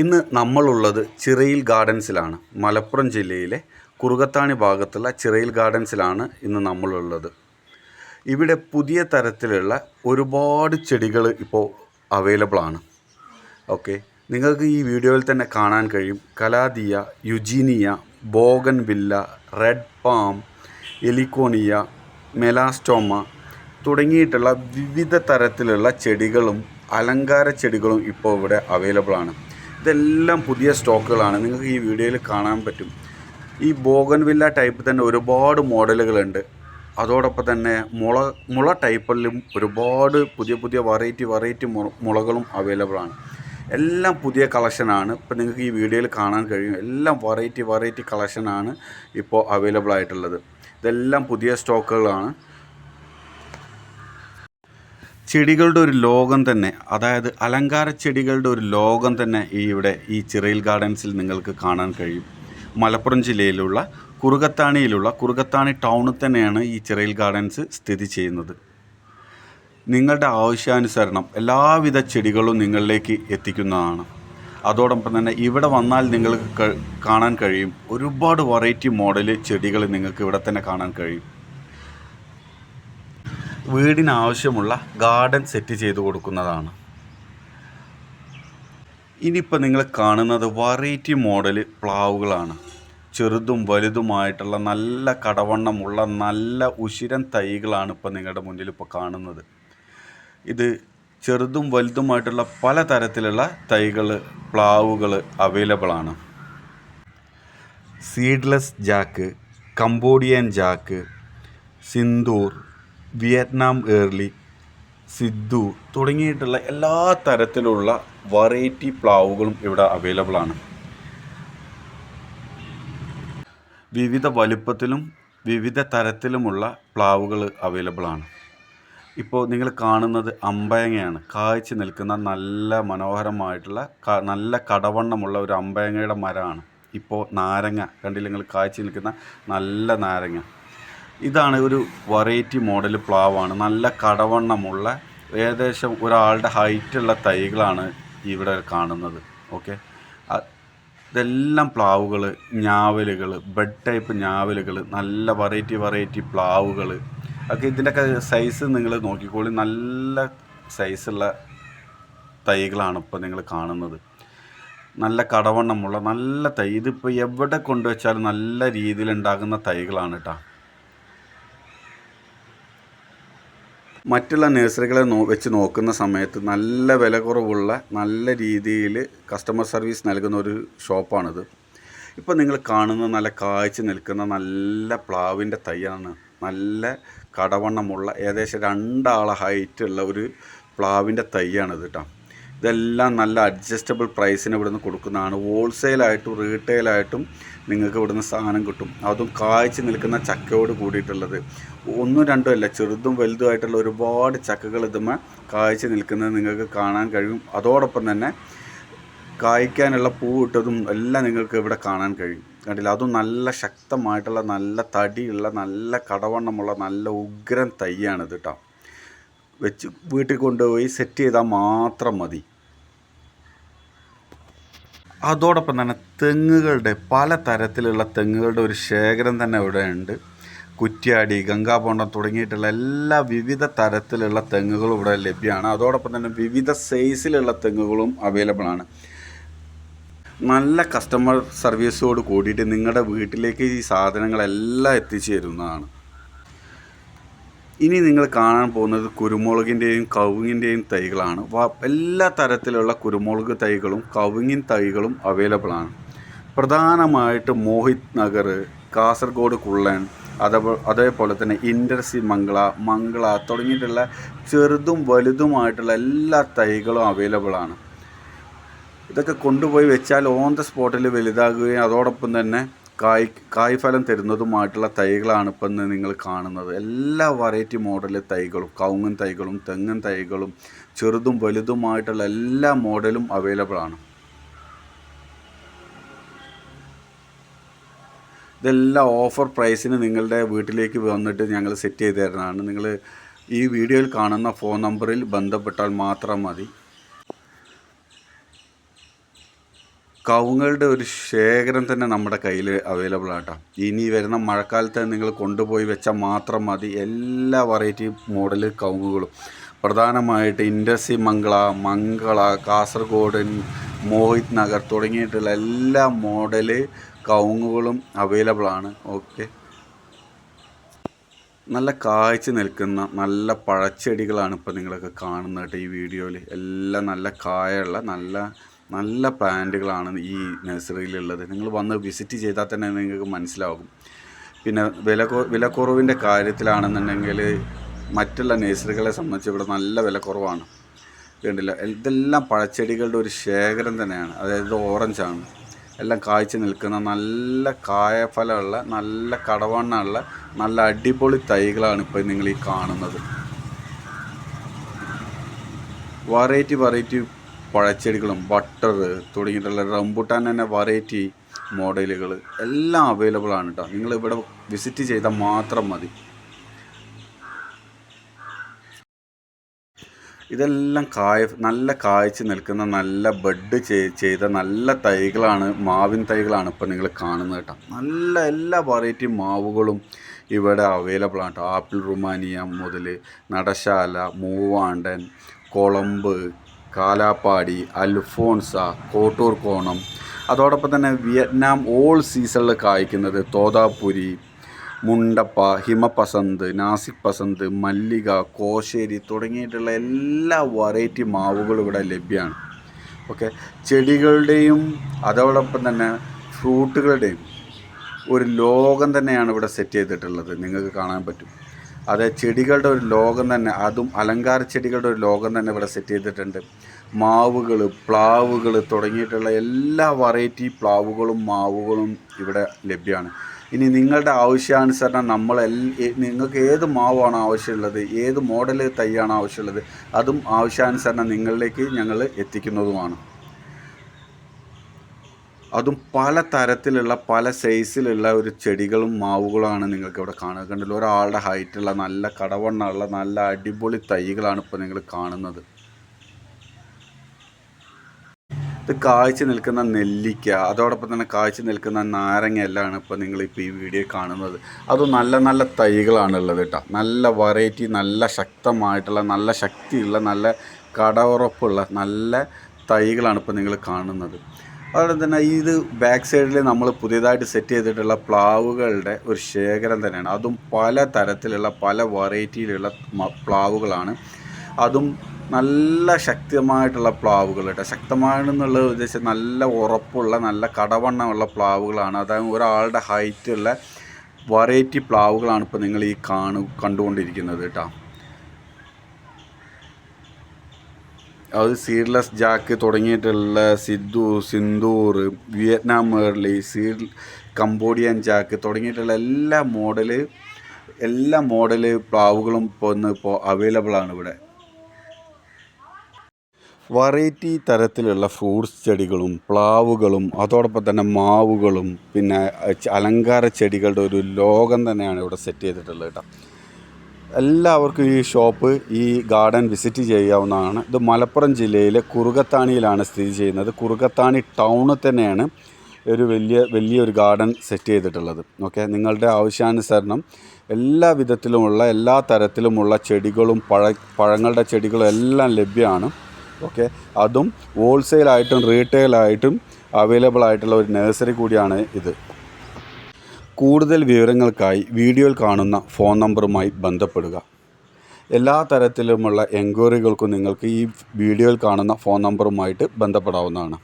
ഇന്ന് നമ്മളുള്ളത് ചിറയിൽ ഗാർഡൻസിലാണ്. മലപ്പുറം ജില്ലയിലെ കുറുകത്താണി ഭാഗത്തുള്ള ചിറയിൽ ഗാർഡൻസിലാണ് ഇന്ന് നമ്മളുള്ളത്. ഇവിടെ പുതിയ തരത്തിലുള്ള ഒരുപാട് ചെടികൾ ഇപ്പോൾ അവൈലബിൾ ആണ്. ഓക്കെ നിങ്ങൾക്ക് ഈ വീഡിയോയിൽ തന്നെ കാണാൻ കഴിയും. Calathea eugenia bougainvillea red palm heliconia melastoma തുടങ്ങിയിട്ടുള്ള വിവിധ തരത്തിലുള്ള ചെടികളും അലങ്കാര ചെടികളും ഇപ്പോൾ ഇവിടെ അവൈലബിൾ ആണ്. ഇതെല്ലാം പുതിയ സ്റ്റോക്കുകളാണ്. നിങ്ങൾക്ക് ഈ വീഡിയോയിൽ കാണാൻ പറ്റും. ഈ ബോഗൻവില്ല ടൈപ്പ് തന്നെ ഒരുപാട് മോഡലുകളുണ്ട്. അതോടൊപ്പം തന്നെ മുള മുള ടൈപ്പിലും ഒരുപാട് പുതിയ പുതിയ വെറൈറ്റി വെറൈറ്റി മുളകളും അവൈലബിൾ ആണ്. എല്ലാം പുതിയ കളക്ഷനാണ് ഇപ്പോൾ നിങ്ങൾക്ക് ഈ വീഡിയോയിൽ കാണാൻ കഴിയും. എല്ലാം വെറൈറ്റി വെറൈറ്റി കളക്ഷനാണ് ഇപ്പോൾ അവൈലബിൾ ആയിട്ടുള്ളത്. ഇതെല്ലാം പുതിയ സ്റ്റോക്കുകളാണ്. ചെടികളുടെ ഒരു ലോകം തന്നെ അതായത് അലങ്കാര ചെടികളുടെ ഒരു ലോകം തന്നെ ഈ ഇവിടെ ഈ ചിറയിൽ ഗാർഡൻസിൽ നിങ്ങൾക്ക് കാണാൻ കഴിയും. മലപ്പുറം ജില്ലയിലുള്ള കുറുകത്താണിയിലുള്ള കുറുകത്താണി ടൗണിൽ തന്നെയാണ് ഈ ചിറയിൽ ഗാർഡൻസ് സ്ഥിതി ചെയ്യുന്നത്. നിങ്ങളുടെ ആവശ്യാനുസരണം എല്ലാവിധ ചെടികളും നിങ്ങളിലേക്ക് എത്തിക്കുന്നതാണ്. അതോടൊപ്പം തന്നെ ഇവിടെ വന്നാൽ നിങ്ങൾക്ക് കാണാൻ കഴിയും. ഒരുപാട് വെറൈറ്റി മോഡൽ ചെടികൾ നിങ്ങൾക്ക് ഇവിടെ തന്നെ കാണാൻ കഴിയും. വീടിന് ആവശ്യമുള്ള ഗാർഡൻ സെറ്റ് ചെയ്ത് കൊടുക്കുന്നതാണ്. ഇനിയിപ്പോൾ നിങ്ങൾ കാണുന്നത് വെറൈറ്റി മോഡൽ പ്ലാവുകളാണ്. ചെറുതും വലുതുമായിട്ടുള്ള നല്ല കടവണ്ണമുള്ള നല്ല ഉശിരൻ തൈകളാണ് ഇപ്പോൾ നിങ്ങളുടെ മുന്നിൽ ഇപ്പോൾ കാണുന്നത്. ഇത് ചെറുതും വലുതുമായിട്ടുള്ള പല തരത്തിലുള്ള തൈകൾ പ്ലാവുകൾ അവൈലബിൾ ആണ്. Seedless jack Cambodian jack Sindoor Vietnam early Sidhu തുടങ്ങിയിട്ടുള്ള എല്ലാ തരത്തിലുള്ള വെറൈറ്റി പ്ലാവുകളും ഇവിടെ അവൈലബിൾ ആണ്. വിവിധ വലുപ്പത്തിലും വിവിധ തരത്തിലുമുള്ള പ്ലാവുകൾ അവൈലബിൾ ആണ്. ഇപ്പോൾ നിങ്ങൾ കാണുന്നത് അമ്പയങ്ങയാണ്. കായ്ച്ചു നിൽക്കുന്ന നല്ല മനോഹരമായിട്ടുള്ള നല്ല കടവണ്ണമുള്ള ഒരു അമ്പയങ്ങയുടെ മരമാണ്. ഇപ്പോൾ നാരങ്ങ കണ്ടില്ല നിങ്ങൾ നിൽക്കുന്ന നല്ല നാരങ്ങ. ഇതാണ് ഒരു വെറൈറ്റി മോഡൽ പ്ലാവാണ്. നല്ല കടവണ്ണമുള്ള ഏകദേശം ഒരാളുടെ ഹൈറ്റുള്ള തൈകളാണ് ഇവിടെ കാണുന്നത്. ഓക്കെ ഇതെല്ലാം പ്ലാവുകൾ ഞാവലുകൾ ബെഡ് ടൈപ്പ് ഞാവലുകൾ നല്ല വെറൈറ്റി വെറൈറ്റി പ്ലാവുകൾ. ഒക്കെ ഇതിന്റെയൊക്കെ സൈസ് നിങ്ങൾ നോക്കിക്കോളി നല്ല സൈസുള്ള തൈകളാണ് ഇപ്പോൾ നിങ്ങൾ കാണുന്നത്. നല്ല കടവണ്ണമുള്ള നല്ല തൈ ഇതിപ്പോൾ എവിടെ കൊണ്ടുവച്ചാലും നല്ല രീതിയിൽ ഉണ്ടാകുന്ന തൈകളാണ് കേട്ടോ മറ്റുള്ള നഴ്സറികളെ നോ വെച്ച് നോക്കുന്ന സമയത്ത് നല്ല വില കുറവുള്ള നല്ല രീതിയിൽ കസ്റ്റമർ സർവീസ് നൽകുന്ന ഒരു ഷോപ്പാണിത്. ഇപ്പോൾ നിങ്ങൾ കാണുന്ന നല്ല കാഴ്ച നിൽക്കുന്ന നല്ല പ്ലാവിന്റെ തൈയാണ് നല്ല കടവണ്ണമുള്ള ഏകദേശം രണ്ടാളെ ഹൈറ്റുള്ള ഒരു പ്ലാവിന്റെ തൈയാണിത് കേട്ടോ ഇതെല്ലാം നല്ല അഡ്ജസ്റ്റബിൾ പ്രൈസിന് ഇവിടുന്ന് കൊടുക്കുന്നതാണ്. ഹോൾസെയിലായിട്ടും റീറ്റെയിലായിട്ടും നിങ്ങൾക്ക് ഇവിടുന്ന് സാധനം കിട്ടും. അതും കായ്ച്ചു നിൽക്കുന്ന ചക്കയോട് കൂടിയിട്ടുള്ളത്. ഒന്നും രണ്ടും അല്ല ചെറുതും വലുതുമായിട്ടുള്ള ഒരുപാട് ചക്കകൾ ഇതുമ്മ കായ്ച്ചു നിൽക്കുന്നത് നിങ്ങൾക്ക് കാണാൻ കഴിയും. അതോടൊപ്പം തന്നെ കായ്ക്കാനുള്ള പൂവിട്ടതും എല്ലാം നിങ്ങൾക്ക് ഇവിടെ കാണാൻ കഴിയും. കണ്ടില്ല? അതും നല്ല ശക്തമായിട്ടുള്ള നല്ല തടിയുള്ള നല്ല കടവണ്ണമുള്ള നല്ല ഉഗ്രൻ തൈയാണിത് കേട്ടോ വെച്ച് വീട്ടിൽ കൊണ്ടുപോയി സെറ്റ് ചെയ്താൽ മാത്രം മതി. അതോടൊപ്പം തന്നെ തെങ്ങുകളുടെ പല തരത്തിലുള്ള തെങ്ങുകളുടെ ഒരു ശേഖരം തന്നെ ഇവിടെ ഉണ്ട്. കുറ്റ്യാടി ഗംഗാപോണ്ടം തുടങ്ങിയിട്ടുള്ള എല്ലാ വിവിധ തരത്തിലുള്ള തെങ്ങുകളും ഇവിടെ ലഭ്യമാണ്. അതോടൊപ്പം തന്നെ വിവിധ സൈസിലുള്ള തെങ്ങുകളും അവൈലബിൾ ആണ്. നല്ല കസ്റ്റമർ സർവീസോട് കൂടിയിട്ട് നിങ്ങളുടെ വീട്ടിലേക്ക് ഈ സാധനങ്ങളെല്ലാം എത്തിച്ചു തരുന്നതാണ് ഇനി നിങ്ങൾ കാണാൻ പോകുന്നത് കുരുമുളകിന്റെയും കവുങ്ങിന്റെയും തൈകളാണ്. എല്ലാ തരത്തിലുള്ള കുരുമുളക് തൈകളും കവുങ്ങിൻ തൈകളും അവൈലബിൾ ആണ്. പ്രധാനമായിട്ട് മോഹിത് നഗർ കാസർഗോഡ് കുള്ളൻ അതേപോലെ അതേപോലെ തന്നെ ഇൻഡർസി മംഗള മംഗള തുടങ്ങിയിട്ടുള്ള ചെറുതും വലുതുമായിട്ടുള്ള എല്ലാ തൈകളും അവൈലബിൾ ആണ്. ഇതൊക്കെ കൊണ്ടുപോയി വെച്ചാൽ ഓൺ ദ സ്പോട്ടിൽ വലുതാകുകയും അതോടൊപ്പം തന്നെ കായ് കായ്ഫലം തരുന്നതുമായിട്ടുള്ള തൈകളാണ് ഇപ്പം ഇന്ന് നിങ്ങൾ കാണുന്നത്. എല്ലാ വെറൈറ്റി മോഡലിലെ തൈകളും കൗങ്ങൻ തൈകളും തെങ്ങൻ തൈകളും ചെറുതും വലുതുമായിട്ടുള്ള എല്ലാ മോഡലും അവൈലബിൾ ആണ്. ഇതെല്ലാം ഓഫർ പ്രൈസിന് നിങ്ങളുടെ വീട്ടിലേക്ക് വന്നിട്ട് ഞങ്ങൾ സെറ്റ് ചെയ്ത് തരുന്നതാണ്. നിങ്ങൾ ഈ വീഡിയോയിൽ കാണുന്ന ഫോൺ നമ്പറിൽ ബന്ധപ്പെട്ടാൽ മാത്രം മതി. കവുങ്ങളുടെ ഒരു ശേഖരം തന്നെ നമ്മുടെ കയ്യിൽ അവൈലബിൾ ആട്ടോ. ഇനി വരുന്ന മഴക്കാലത്ത് നിങ്ങൾ കൊണ്ടുപോയി വെച്ചാൽ മാത്രം മതി എല്ലാ വെറൈറ്റി മോഡൽ കവുങ്ങുകളും. പ്രധാനമായിട്ട് ഇൻഡസി മംഗള മംഗള കാസർഗോഡ് മോഹിത് നഗർ തുടങ്ങിയിട്ടുള്ള എല്ലാ മോഡൽ കവുങ്ങുകളും അവൈലബിൾ ആണ്. ഓക്കെ നല്ല കായ്ച്ച് നിൽക്കുന്ന നല്ല പഴച്ചെടികളാണ് ഇപ്പോൾ നിങ്ങളൊക്കെ കാണുന്നത് കേട്ടോ ഈ വീഡിയോയിൽ എല്ലാം നല്ല കായുള്ള നല്ല നല്ല പ്ലാന്റുകളാണ് ഈ നഴ്സറിയിലുള്ളത്. നിങ്ങൾ വന്ന് വിസിറ്റ് ചെയ്താൽ തന്നെ നിങ്ങൾക്ക് മനസ്സിലാകും പിന്നെ വില വിലക്കുറവിന്റെ കാര്യത്തിലാണെന്നുണ്ടെങ്കിൽ മറ്റുള്ള നഴ്സറികളെ സംബന്ധിച്ച് ഇവിടെ നല്ല വിലക്കുറവാണ്. കണ്ടില്ല? ഇതെല്ലാം പഴച്ചെടികളുടെ ഒരു ശേഖരം തന്നെയാണ്. അതായത് ഓറഞ്ചാണ്. എല്ലാം കായ്ച്ച് നിൽക്കുന്ന നല്ല കായഫലമുള്ള നല്ല കടവണ്ണമുള്ള നല്ല അടിപൊളി തൈകളാണ് ഇപ്പോൾ നിങ്ങൾ ഈ കാണുന്നത്. വെറൈറ്റി വെറൈറ്റി പഴച്ചെടികളും ബട്ടർ തുടങ്ങിയിട്ടുള്ള റംബുട്ടാൻ തന്നെ വെറൈറ്റി മോഡലുകൾ എല്ലാം അവൈലബിൾ ആണ് കേട്ടോ നിങ്ങൾ ഇവിടെ വിസിറ്റ് ചെയ്താൽ മാത്രം മതി. ഇതെല്ലാം കായ നല്ല കായ്ച്ച് നിൽക്കുന്ന നല്ല ബഡ് ചെയ്ത നല്ല തൈകളാണ് മാവിൻ തൈകളാണ് ഇപ്പോൾ നിങ്ങൾ കാണുന്നത് കേട്ടോ നല്ല എല്ലാ വെറൈറ്റി മാവുകളും ഇവിടെ അവൈലബിൾ ആണ് കേട്ടോ ആപ്പിൾ റുമാനിയ മുതൽ നടശാല മൂവാണ്ടൻ കൊളമ്പ് കാലാപ്പാടി അൽഫോൺസ കോട്ടൂർ കോണം അതോടൊപ്പം തന്നെ വിയറ്റ്നാം ഓൾ സീസണിൽ കായ്ക്കുന്നത് തോതാപുരി മുണ്ടപ്പ ഹിമപസന്ത് നാസിക് പസന്ത് മല്ലിക കോശേരി തുടങ്ങിയിട്ടുള്ള എല്ലാ വെറൈറ്റി മാവുകളും ഇവിടെ ലഭ്യമാണ്. ഓക്കെ ചെടികളുടെയും അതോടൊപ്പം തന്നെ ഫ്രൂട്ടുകളുടെയും ഒരു ലോകം തന്നെയാണ് ഇവിടെ സെറ്റ് ചെയ്തിട്ടുള്ളത്. നിങ്ങൾക്ക് കാണാൻ പറ്റും. അത് ചെടികളുടെ ഒരു ലോകം തന്നെ അതും അലങ്കാര ചെടികളുടെ ഒരു ലോകം തന്നെ ഇവിടെ സെറ്റ് ചെയ്തിട്ടുണ്ട്. മാവുകൾ പ്ലാവുകൾ തുടങ്ങിയിട്ടുള്ള എല്ലാ വെറൈറ്റി പ്ലാവുകളും മാവുകളും ഇവിടെ ലഭ്യമാണ്. ഇനി നിങ്ങളുടെ ആവശ്യാനുസരണം നമ്മൾ നിങ്ങൾക്ക് ഏത് മാവാണ് ആവശ്യമുള്ളത് ഏത് മോഡൽ തൈയാണ് ആവശ്യമുള്ളത് അതും ആവശ്യാനുസരണം നിങ്ങളിലേക്ക് ഞങ്ങൾ എത്തിക്കുന്നതുമാണ്. അതും പല തരത്തിലുള്ള പല സൈസിലുള്ള ഒരു ചെടികളും മാവുകളാണ് നിങ്ങൾക്ക് ഇവിടെ കാണുക കണ്ടല്ലോ? ഒരാളുടെ ഹൈറ്റുള്ള നല്ല കടവണ്ണമുള്ള നല്ല അടിപൊളി തൈകളാണ് ഇപ്പോൾ നിങ്ങൾ കാണുന്നത്. ഇത് കാഴ്ച നിൽക്കുന്ന നെല്ലിക്ക അതോടൊപ്പം തന്നെ കാഴ്ച നിൽക്കുന്ന നാരങ്ങ എല്ലാമാണ് ഇപ്പോൾ നിങ്ങളിപ്പോൾ ഈ വീഡിയോ കാണുന്നത്. അതും നല്ല നല്ല തൈകളാണ് ഉള്ളത് കേട്ടോ. നല്ല വെറൈറ്റി നല്ല ശക്തമായിട്ടുള്ള നല്ല ശക്തിയുള്ള നല്ല കടവുറപ്പുള്ള നല്ല തൈകളാണ് ഇപ്പോൾ നിങ്ങൾ കാണുന്നത്. അതുപോലെ തന്നെ ഇത് ബാക്ക് സൈഡിൽ നമ്മൾ പുതിയതായിട്ട് സെറ്റ് ചെയ്തിട്ടുള്ള പ്ലാവുകളുടെ ഒരു ശേഖരം തന്നെയാണ്. അതും പല തരത്തിലുള്ള പല വെറൈറ്റിയിലുള്ള പ്ലാവുകളാണ്. അതും നല്ല ശക്തമായിട്ടുള്ള പ്ലാവുകൾ കേട്ടോ. ശക്തമാണെന്നുള്ള ഉദ്ദേശം നല്ല ഉറപ്പുള്ള നല്ല കടവണ്ണമുള്ള പ്ലാവുകളാണ്. അതായത് ഒരാളുടെ ഹൈറ്റുള്ള വെറൈറ്റി പ്ലാവുകളാണ് ഇപ്പോൾ നിങ്ങൾ ഈ കാണു കണ്ടുകൊണ്ടിരിക്കുന്നത് കേട്ടോ. അത് സീഡ്ലെസ് ജാക്ക് തുടങ്ങിയിട്ടുള്ള Sidhu Sindoor Vietnam early seed Cambodian jack തുടങ്ങിയിട്ടുള്ള എല്ലാ മോഡൽ എല്ലാ മോഡൽ പ്ലാവുകളും ഇപ്പോൾ ഇന്ന് ഇപ്പോൾ അവൈലബിൾ ആണ് ഇവിടെ. വെറൈറ്റി തരത്തിലുള്ള ഫ്രൂട്ട്സ് ചെടികളും പ്ലാവുകളും അതോടൊപ്പം തന്നെ മാവുകളും പിന്നെ അലങ്കാര ചെടികളുടെ ഒരു ലോകം തന്നെയാണ് ഇവിടെ സെറ്റ് ചെയ്തിട്ടുള്ളത് കേട്ടോ. എല്ലാവർക്കും ഈ ഷോപ്പ് ഈ ഗാർഡൻ വിസിറ്റ് ചെയ്യാവുന്നതാണ്. ഇത് മലപ്പുറം ജില്ലയിലെ കുറുകത്താണിയിലാണ് സ്ഥിതി ചെയ്യുന്നത്. കുറുകത്താണി ടൗണിൽ തന്നെയാണ് ഒരു വലിയ വലിയൊരു ഗാർഡൻ സെറ്റ് ചെയ്തിട്ടുള്ളത്. ഓക്കെ നിങ്ങളുടെ ആവശ്യാനുസരണം എല്ലാ വിധത്തിലുമുള്ള എല്ലാ തരത്തിലുമുള്ള ചെടികളും പഴ പഴങ്ങളുടെ ചെടികളും എല്ലാം ലഭ്യമാണ്. ഓക്കെ അതും ഹോൾസെയിലായിട്ടും റീറ്റെയിലായിട്ടും അവൈലബിൾ ആയിട്ടുള്ള ഒരു നഴ്സറി കൂടിയാണ് ഇത്. കൂടുതൽ വിവരങ്ങൾക്കായി വീഡിയോയിൽ കാണുന്ന ഫോൺ നമ്പറുമായി ബന്ധപ്പെടുക. എല്ലാ തരത്തിലുമുള്ള എൻക്വയറികൾക്കും നിങ്ങൾക്ക് ഈ വീഡിയോയിൽ കാണുന്ന ഫോൺ നമ്പറുമായിട്ട് ബന്ധപ്പെടാവുന്നതാണ്.